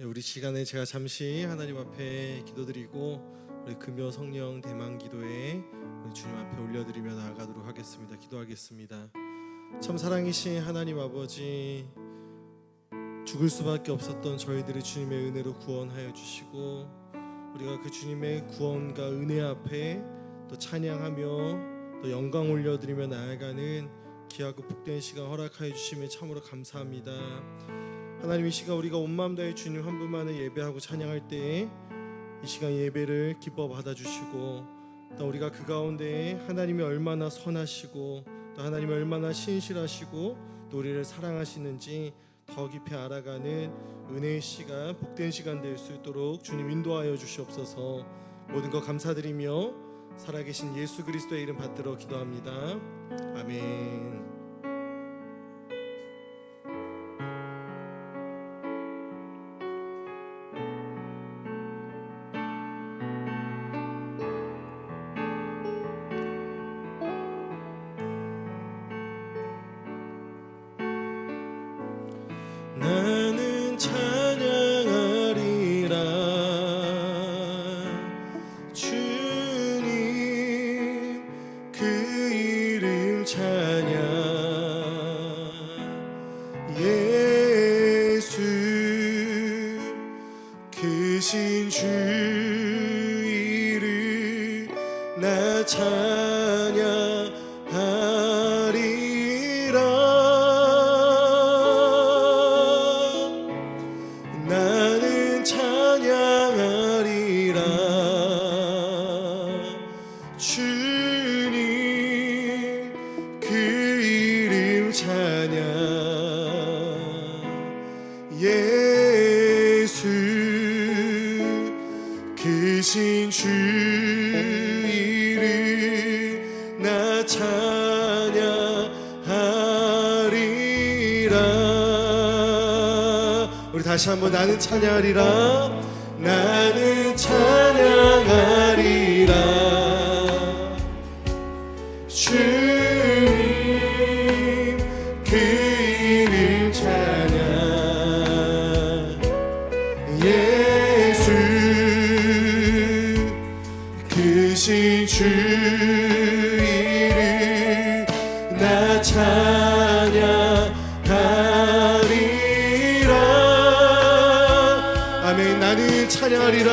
예, 우리 시간에 제가 잠시 하나님 앞에 기도드리고 우리 금요 성령 대망 기도에 주님 앞에 올려드리며 나아가도록 하겠습니다. 기도하겠습니다. 참 사랑이신 하나님 아버지 죽을 수밖에 없었던 저희들을 주님의 은혜로 구원하여 주시고 우리가 그 주님의 구원과 은혜 앞에 또 찬양하며 또 영광 올려드리며 나아가는 귀하고 복된 시간 허락하여 주심에 참으로 감사합니다. 하나님 이 시간 우리가 온 마음 다해 주님 한 분만을 예배하고 찬양할 때에 이 시간 예배를 기뻐 받아주시고 또 우리가 그 가운데 하나님이 얼마나 선하시고 또 하나님이 얼마나 신실하시고 또 우리를 사랑하시는지 더 깊이 알아가는 은혜의 시간 복된 시간 될 수 있도록 주님 인도하여 주시옵소서 모든 것 감사드리며 살아계신 예수 그리스도의 이름 받들어 기도합니다 아멘. 크신 주 이름 나 찬양하리라. 우리 다시 한번 나는 찬양하리라 아멘 나는 찬양하리라.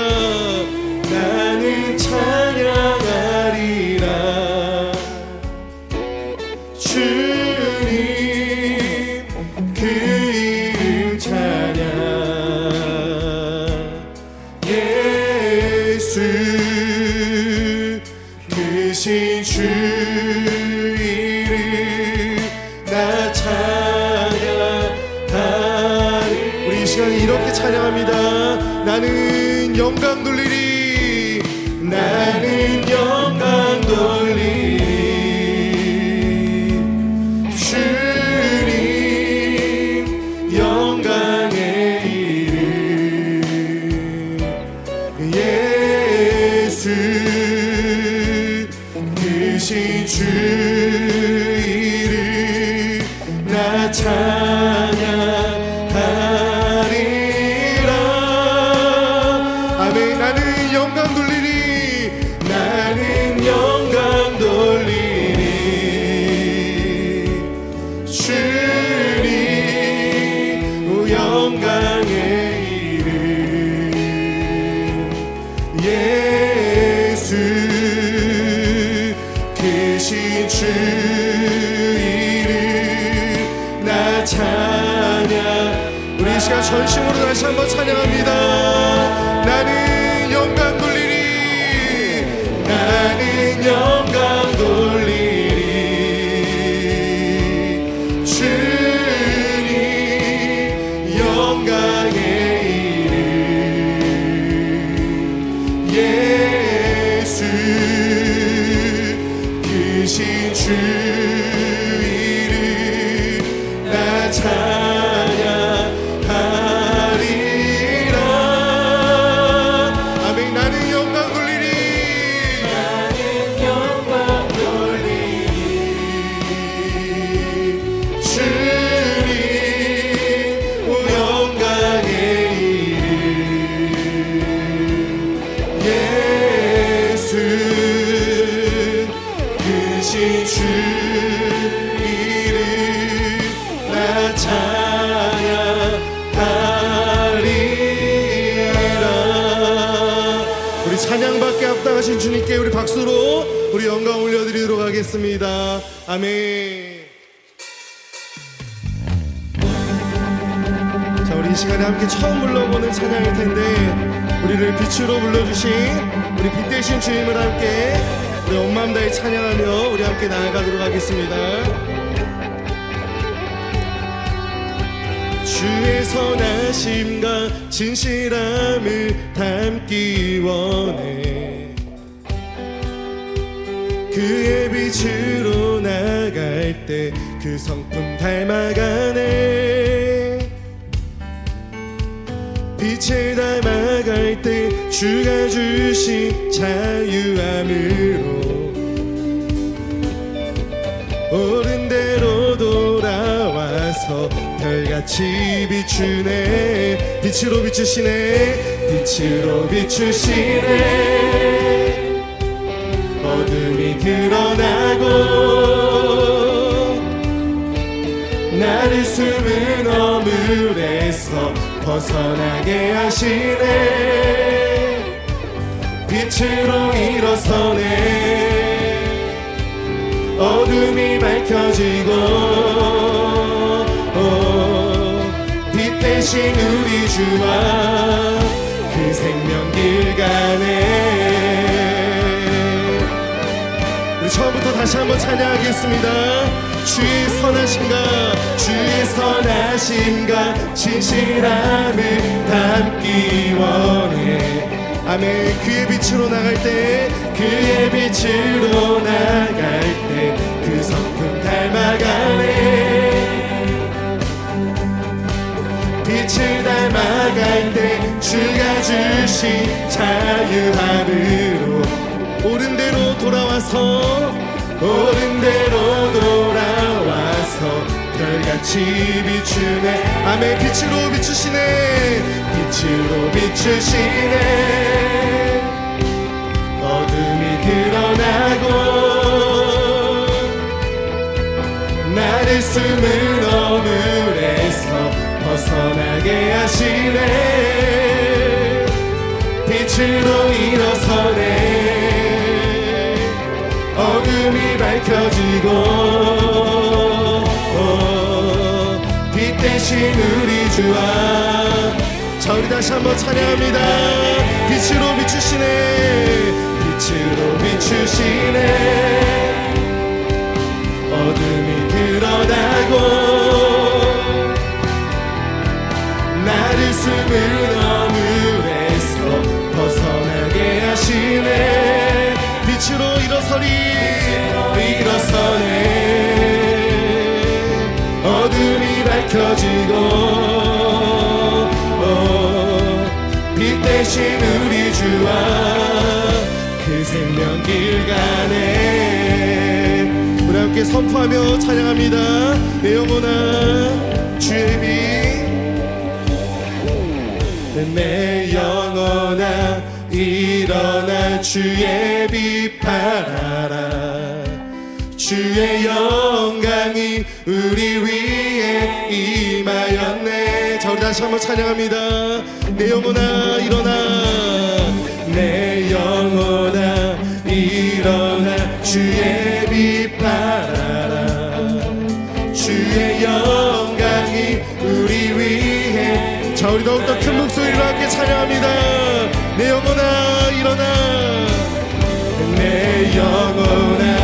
나는 찬양하리라 찬 찬양일 텐데 우리를 빛으로 불러주신 우리 빛 대신 주님을 함께 우리 온 마음 다해 찬양하며 우리 함께 나아가도록 하겠습니다. 주의 선하심과 진실함을 담기 원해 그의 빛으로 나갈 때 그 성품 닮아가네 빛을 닮아갈 때 주가 주신 자유함으로 옳은 대로 돌아와서 별같이 비추네. 빛으로 비추시네. 빛으로 비추시네. 어둠이 드러나고 나를 숨은 어물에서 벗어나게 하시네. 빛으로 일어서네. 어둠이 밝혀지고 어, 빛 대신 우리 주와 그 생명길 가네. 우리 처음부터 다시 한번 찬양하겠습니다 주의 선하심과 주의 선하심과 진실함을 담기 원해. 아멘. 그의 빛으로 나갈 때 그의 빛으로 나갈 때 그 성품 닮아가네. 빛을 닮아갈 때 주가 주신 자유함으로 옳은 대로 돌아와서 옳은 대로 돌아와서 별같이 비추네. 아멘 빛으로 비추시네. 빛으로 비추시네. 어둠이 드러나고 나를 숨은 어물에서 벗어나게 하시네. 빛으로 일어서네 어둠이 밝혀지고 어, 빛 대신 우리 주와 자 우리 다시 한번 찬양합니다. 빛으로 비추시네. 빛으로 비추시네. 어둠이 드러나고 나를 어 선포하며 찬양합니다. 내 영혼아 주의 빛 내 영혼아 일어나 주의 빛 바라라. 주의 영광이 우리 위에 임하였네. 자 우리 다시 한번 찬양합니다. 내 영혼아 일어나. 내 영혼아 일어나 주의 영광이 우리 위에 자 우리 더욱더 큰 목소리로 함께 찬양합니다. 내 영혼아 일어나. 내 영혼아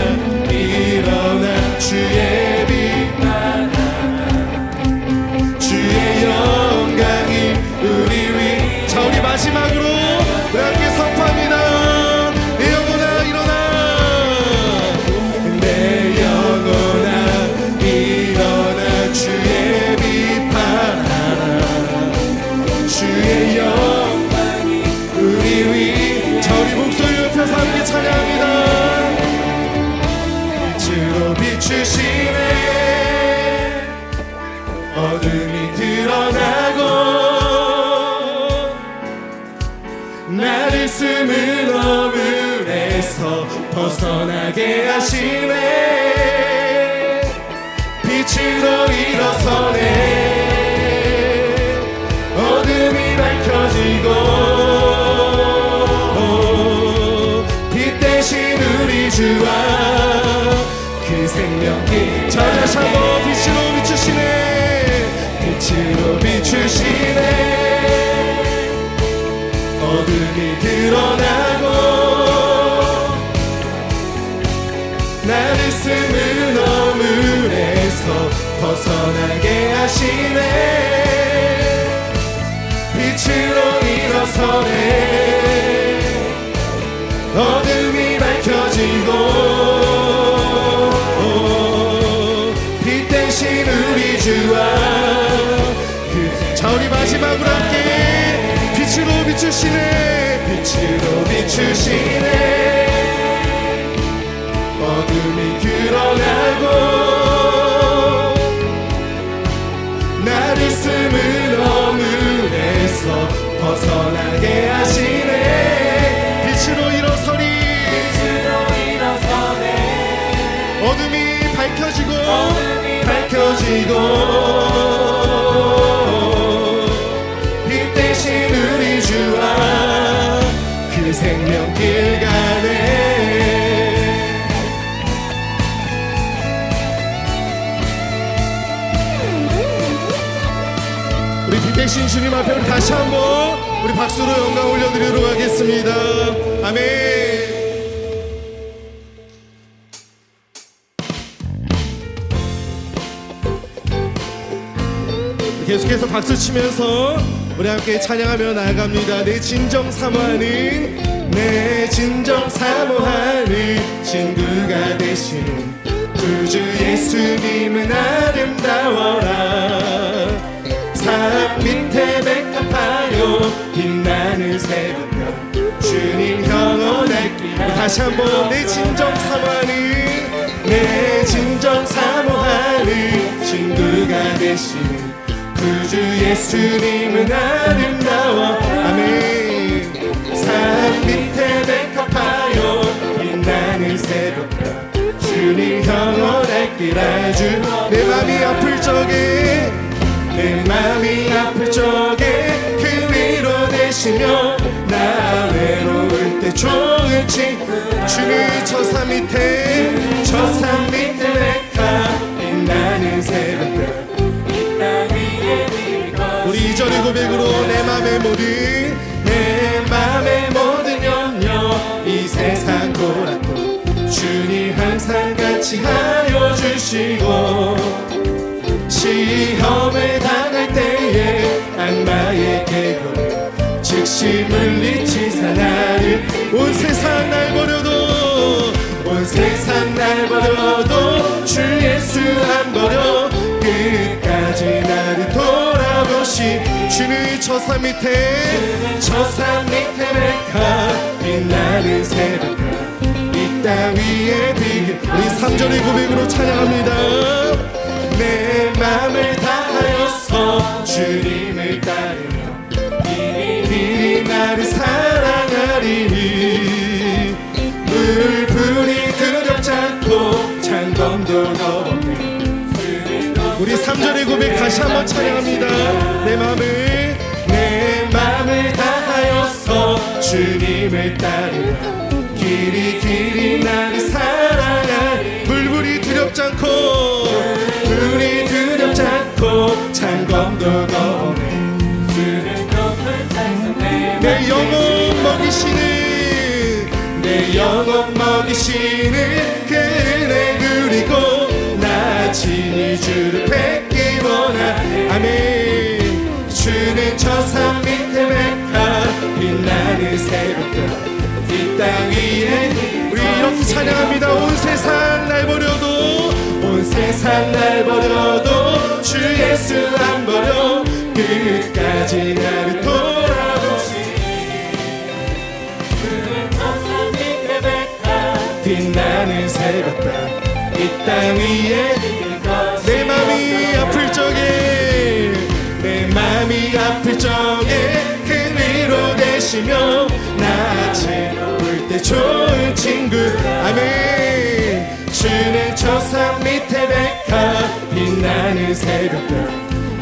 숨은 어물에서 벗어나게 하시네 빛으로 일어서네. 어둠이 밝혀지고 주와 그 생명길 자 다시 한번 빛으로 비추시네. 빛으로 비추시네 어둠이 드러나고 나를 숨은 어물에서 벗어나게 하시네. 빛으로 일어서네. 어둠이 밝혀지고 빛 대신 우리 주와 그- 자 우리 마지막으로 함께 빛으로 비추시네. 빛으로 비추시네. 어둠이 드러나고 나를 숨은 어물에서 벗어나게 하시네. 빛으로 일어서리. 어둠이 밝혀지고 밝혀지고 주님 앞에 우리 다시 한번 우리 박수로 영광 올려드리도록 하겠습니다. 아멘. 계속해서 박수 치면서 우리 함께 찬양하며 나아갑니다. 내 진정 사모하는 내 진정 사모하는 친구가 되시는 구주 예수님은 아름다워라 산 밑에 백합하여 빛나는 새벽별 주님 영원할 길 다시 한번 내 진정 사모하는 내 진정 사모하는 친구가 되시는 구주 예수님은 아름다워. 아멘. 산 밑에 백합하여 빛나는 새벽별 주님 영원할 길 아주 내 맘이 아플 적에 내 맘이 아플 적에 그 위로 되시며 나 외로울 때 좋은 친구 주님 저산 밑에 세상 날 버려도 온 세상 날 버려도 주 예수 안 버려. 끝까지 나를 돌아보시. 주는 저산 밑에 저산 밑에 백합 빛나는 새벽별 이땅 위에 비길 우리 3절의 고백으로 찬양합니다. 내 맘을 다하여서 주님을 따르며 이리 나를 사 다시 한번 찬양합니다. 내 맘을 내 맘을 다하여서 주님을 따르며 길이 길이 나를 사랑할 불불이 두렵지 않고 불이 두렵지 않고 창검도 넘네 내 영혼 먹이시는 내 영혼 먹이시는 새벽별 이땅 위에 우리 이렇게 찬양합니다. 온 세상 날 버려도 온 세상 날 버려도 주 예수 좋은 친구. 아멘. 주는 저 산 밑에 백합 빛나는 새벽별.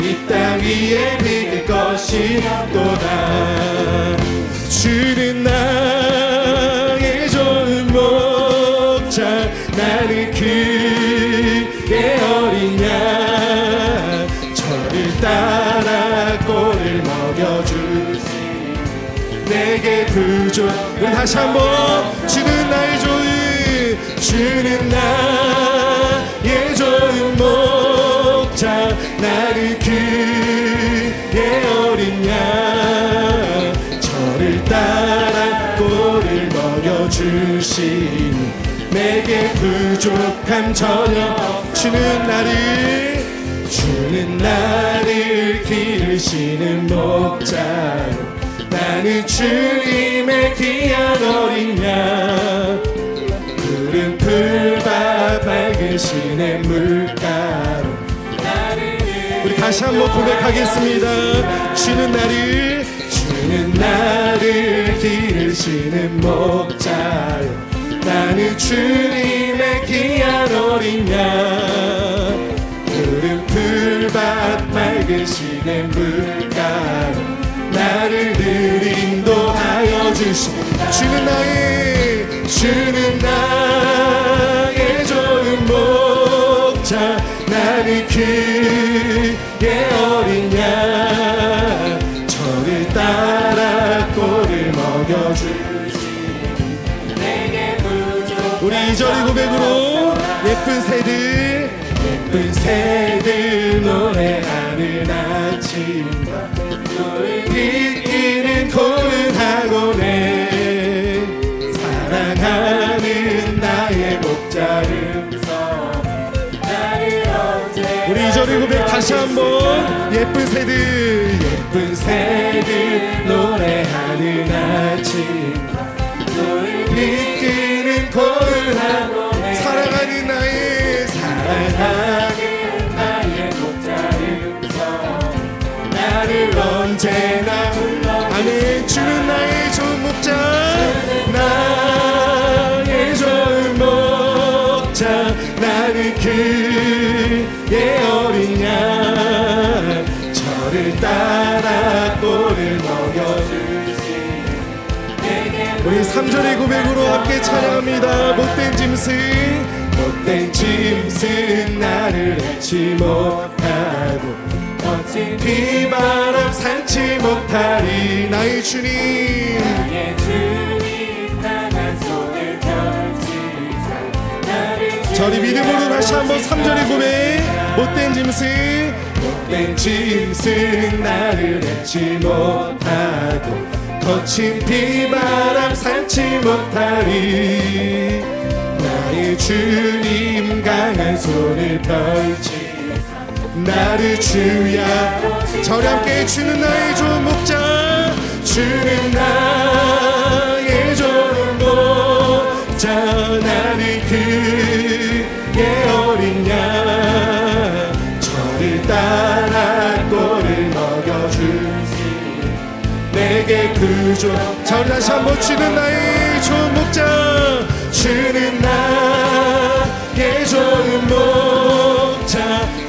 이 땅 위에 비길 것이 또다 다시 한번 주는 나의 조이 주는 나의 좋은 목자 나를 그의 어린 양 저를 따라 꼴을 먹여주시니 내게 부족함 전혀 주는 나를 주는 나를 기르시는 목자로 나는 주님의 귀한 어린 양. 푸른 풀밭 맑은 시내 물가로 우리 다시 한번 고백하겠습니다. 주는 나를 주는 나를 기르시는 목자요. 나는 주님의 귀한 어린 양. 푸른 풀밭 맑은 시내 물 인도하여 주시 주는 나의 주는 나의 좋은 목자 나는 그의 다시 한번. 예쁜 새들. 예쁜 새들 노래하는 아침과 이끄는 학원에 사랑하는 나의 사랑하는 나의 목자를 나를 언제나 아멘 주는 나의 좋은 목자. 나의 좋은 목자. 나는 그의 3절의 고백으로 함께 찬양합니다. 못된 짐승 못된 짐승 나를 해치 못하고 거친 비바람 삼지 못하리? 나의 주님. 저리 믿음으로 다시 한번 3절의 고백. 못된 짐승 못된 짐승 나를 해치 못하고 거친 비바람 삼지 못하리. 나의 주님 강한 손을 펼치. 나를 주야. 저리 함께 주는 나의 좋은 목자. 주는 나의 좋은 목자. 나는 그의 내게 저를 다시 한번 주는 나의 좋은 목자 주는 나의 좋은 목자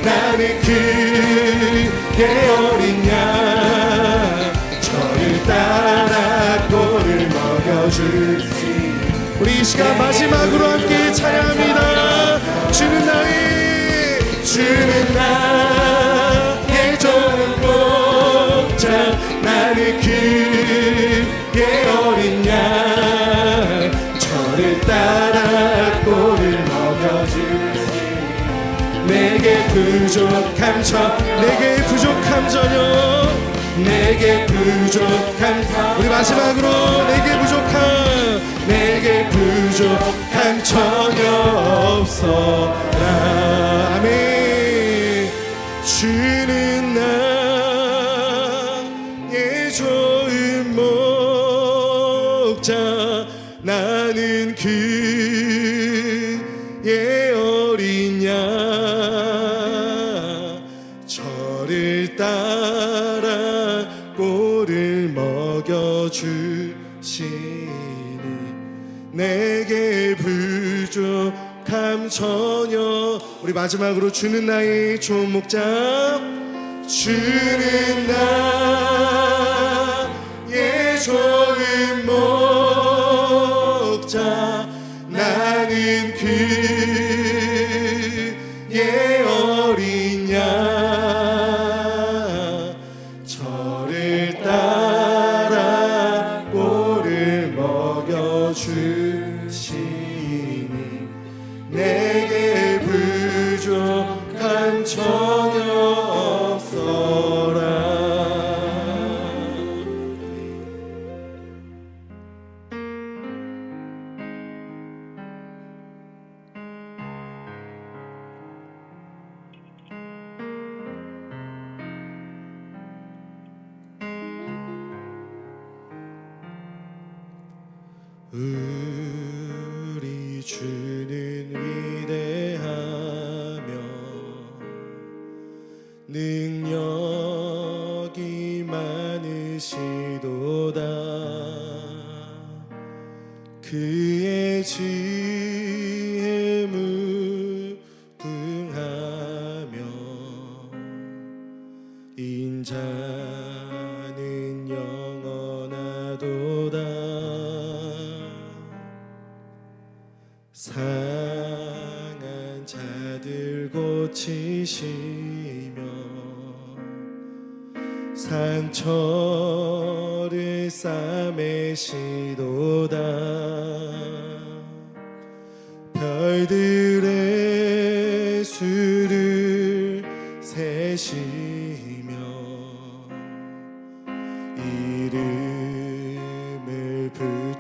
나는 그의 어린 양 저를 따라 꼴을 먹여주시 우리 이 시간 마지막으로 함께 찬양합니다. 주는 나의 주는 나 그의 어린 양 저를 따라 꼴을 먹여주시 내게 부족함 저 내게 부족함 전혀. 내게 부족함 우리 마지막으로 내게 부족함 내게 부족함 전혀 없어라. 아멘. 주는 내게 부족함 전혀. 우리 마지막으로 주는 나의 좋은 목자. 주는 나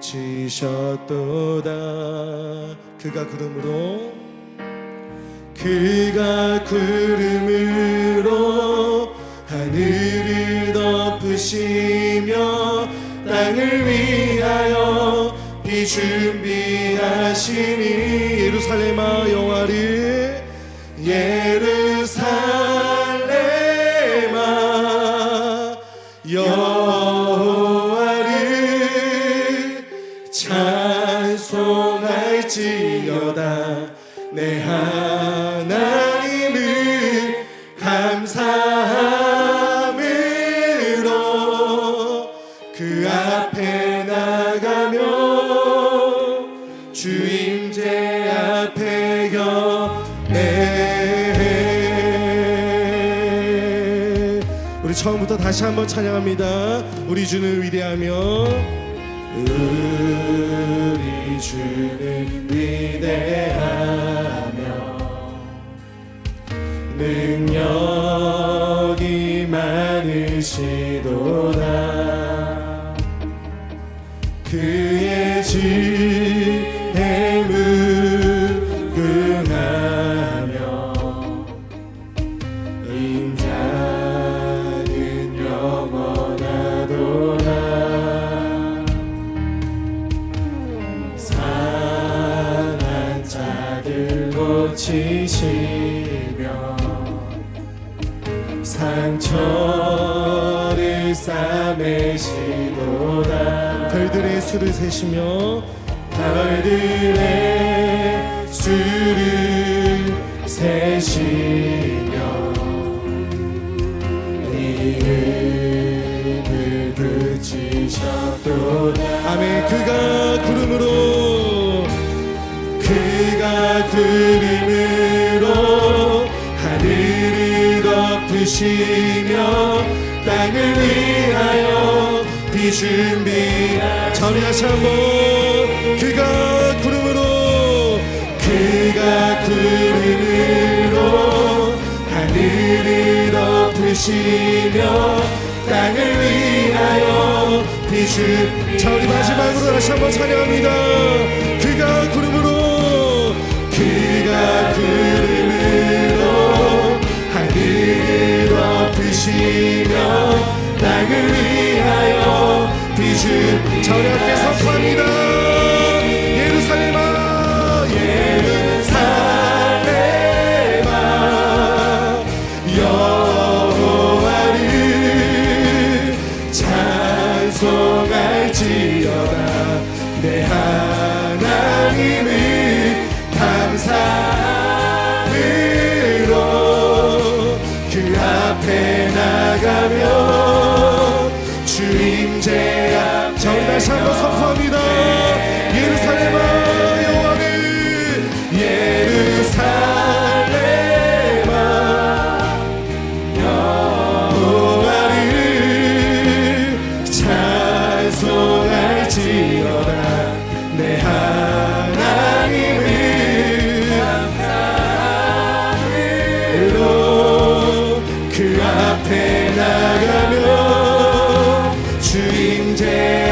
붙이셨도다. 그가 구름으로 그가 구름으로 하늘을 덮으시며 땅을 위하여 비 준비하시니 예루살렘아 여호와를 우리 처음부터 다시 한번 찬양합니다. 우리 주는 위대하며 우리 주는 위대하며 능력이 많으시 수를 세시며 별들의 수를 세시며 이름을 붙이셨도다. 아멘. 그가 구름으로 그가 구름으로 하늘을 덮으시며 땅을 위하여 비 준비 전에 다시 한번 그가 구름으로 그가 구름으로 하늘을 덮으시며 땅을 위하여 비주 자 우리 마지막으로 다시 한번 찬양합니다. 그가 구름으로 그가 구름으로 하늘을 덮으시며 우리 함 주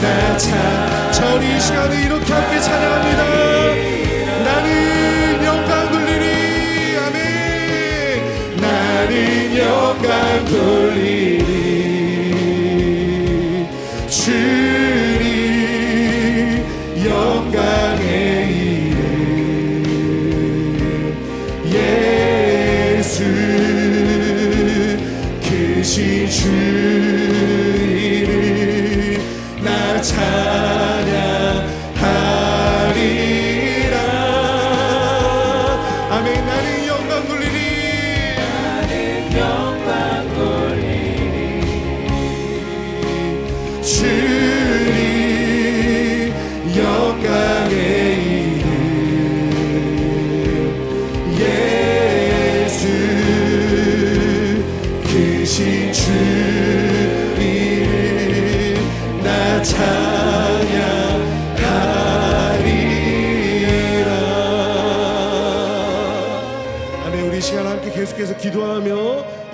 나 찬. 자 우리 이 시간에 이렇게 함께 찬양합니다. 나는 영광 돌리리 아멘. 나는 영광 돌리리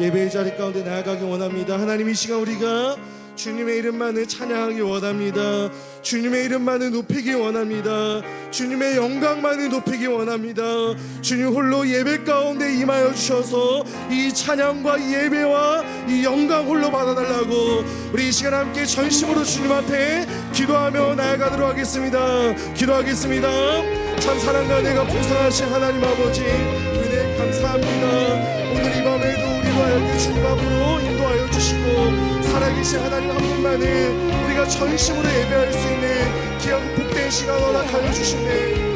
예배의 자리 가운데 나아가기 원합니다. 하나님 이 시간 우리가 주님의 이름만을 찬양하기 원합니다. 주님의 이름만을 높이기 원합니다. 주님의 영광만을 높이기 원합니다. 주님 홀로 예배 가운데 임하여 주셔서 이 찬양과 이 예배와 이 영광 홀로 받아달라고 우리 이 시간 함께 전심으로 주님 앞에 기도하며 나아가도록 하겠습니다. 기도하겠습니다. 참 사랑과 내가 보상하신 하나님 아버지 은혜 감사합니다 여기 주님 앞으로 인도하여 주시고 살아계신 하나님 한 분만을 우리가 전심으로 예배할 수 있는 귀하고 복된 시간 허락하여 주시네